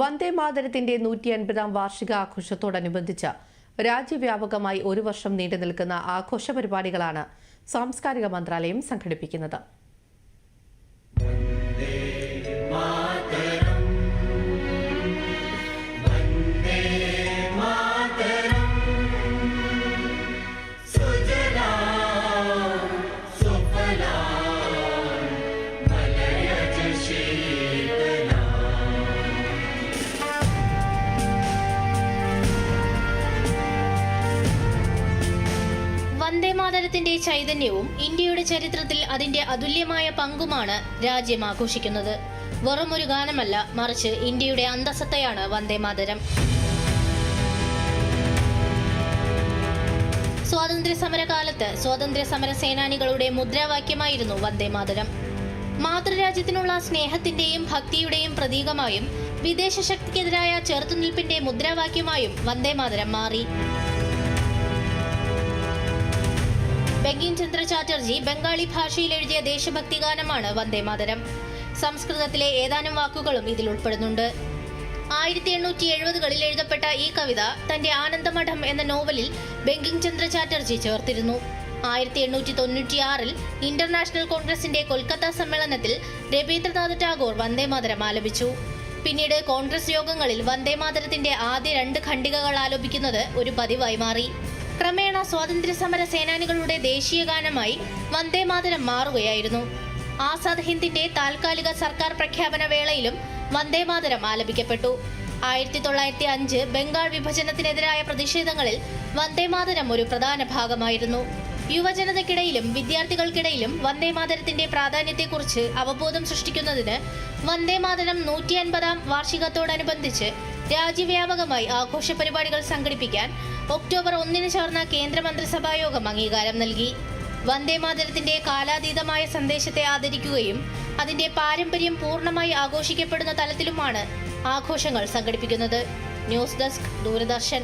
വന്ദേ മാതരത്തിന്റെ നൂറ്റി അൻപതാം വാർഷിക ആഘോഷത്തോടനുബന്ധിച്ച് രാജ്യവ്യാപകമായി ഒരു വർഷം നീണ്ടു നിൽക്കുന്ന ആഘോഷ പരിപാടികളാണ് സാംസ്കാരിക മന്ത്രാലയം സംഘടിപ്പിക്കുന്നത്. വന്ദേമാതരത്തിന്റെ ചൈതന്യവും ഇന്ത്യയുടെ ചരിത്രത്തിൽ അതിന്റെ അതുല്യമായ പങ്കുമാണ് രാജ്യം ആഘോഷിക്കുന്നത്. വെറും ഒരു ഗാനമല്ല മറിച്ച് ഇന്ത്യയുടെ അന്തസത്തയാണ് വന്ദേമാതരം സ്വാതന്ത്ര്യ സമരകാലത്ത് സ്വാതന്ത്ര്യ സമര സേനാനികളുടെ മുദ്രാവാക്യമായിരുന്നു വന്ദേമാതരം മാതൃരാജ്യത്തിനുള്ള സ്നേഹത്തിന്റെയും ഭക്തിയുടെയും പ്രതീകമായും വിദേശ ശക്തിക്കെതിരായ ചെറുത്തുനിൽപ്പിന്റെ മുദ്രാവാക്യമായും വന്ദേമാതരം മാറി. ബങ്കിം ചന്ദ്ര ചാറ്റർജി ബംഗാളി ഭാഷയിൽ എഴുതിയ ദേശഭക്തി ഗാനമാണ് വന്ദേ മാതരം. സംസ്കൃതത്തിലെ ഏതാനും വാക്കുകളും ഇതിൽ ഉൾപ്പെടുന്നുണ്ട്. ആയിരത്തി എണ്ണൂറ്റി എഴുപതുകളിൽ എഴുതപ്പെട്ട ഈ കവിത തന്റെ ആനന്ദമഠം എന്ന നോവലിൽ ബങ്കിംചന്ദ്ര ചാറ്റർജി ചേർത്തിരുന്നു. ആയിരത്തി എണ്ണൂറ്റി തൊണ്ണൂറ്റിയാറിൽ ഇന്റർനാഷണൽ കോൺഗ്രസിന്റെ കൊൽക്കത്ത സമ്മേളനത്തിൽ രവീന്ദ്രനാഥ് ടാഗോർ വന്ദേമാതരം ആലപിച്ചു. പിന്നീട് കോൺഗ്രസ് യോഗങ്ങളിൽ വന്ദേമാതരത്തിന്റെ ആദ്യ രണ്ട് ഖണ്ഡികകൾ ആലോപിക്കുന്നത് ഒരു പതിവായി മാറി. ക്രമേണ സ്വാതന്ത്ര്യ സമര സേനാനികളുടെ ദേശീയ ഗാനമായി വന്ദേമാതരം മാറുകയായിരുന്നു. ആസാദ് ഹിന്ദിന്റെ താൽക്കാലിക സർക്കാർ പ്രഖ്യാപന വേളയിലും വന്ദേമാതരം ആലപിക്കപ്പെട്ടു. ആയിരത്തി തൊള്ളായിരത്തി അഞ്ച് ബംഗാൾ വിഭജനത്തിനെതിരായ പ്രതിഷേധങ്ങളിൽ വന്ദേമാതരം ഒരു പ്രധാന ഭാഗമായിരുന്നു. യുവജനതയ്ക്കിടയിലും വിദ്യാർത്ഥികൾക്കിടയിലും വന്ദേമാതരത്തിന്റെ പ്രാധാന്യത്തെക്കുറിച്ച് അവബോധം സൃഷ്ടിക്കുന്നതിന് വന്ദേമാതരം നൂറ്റി അൻപതാം വാർഷികത്തോടനുബന്ധിച്ച് രാജ്യവ്യാപകമായി ആഘോഷ പരിപാടികൾ സംഘടിപ്പിക്കാൻ ഒക്ടോബർ ഒന്നിന് ചേർന്ന കേന്ദ്രമന്ത്രിസഭാ യോഗം അംഗീകാരം നൽകി. വന്ദേമാതരത്തിന്റെ കാലാതീതമായ സന്ദേശത്തെ ആദരിക്കുകയും അതിന്റെ പാരമ്പര്യം പൂർണമായി ആഘോഷിക്കപ്പെടുന്ന തലത്തിലുമാണ് ആഘോഷങ്ങൾ സംഘടിപ്പിക്കുന്നത്. News desk Doordarshan.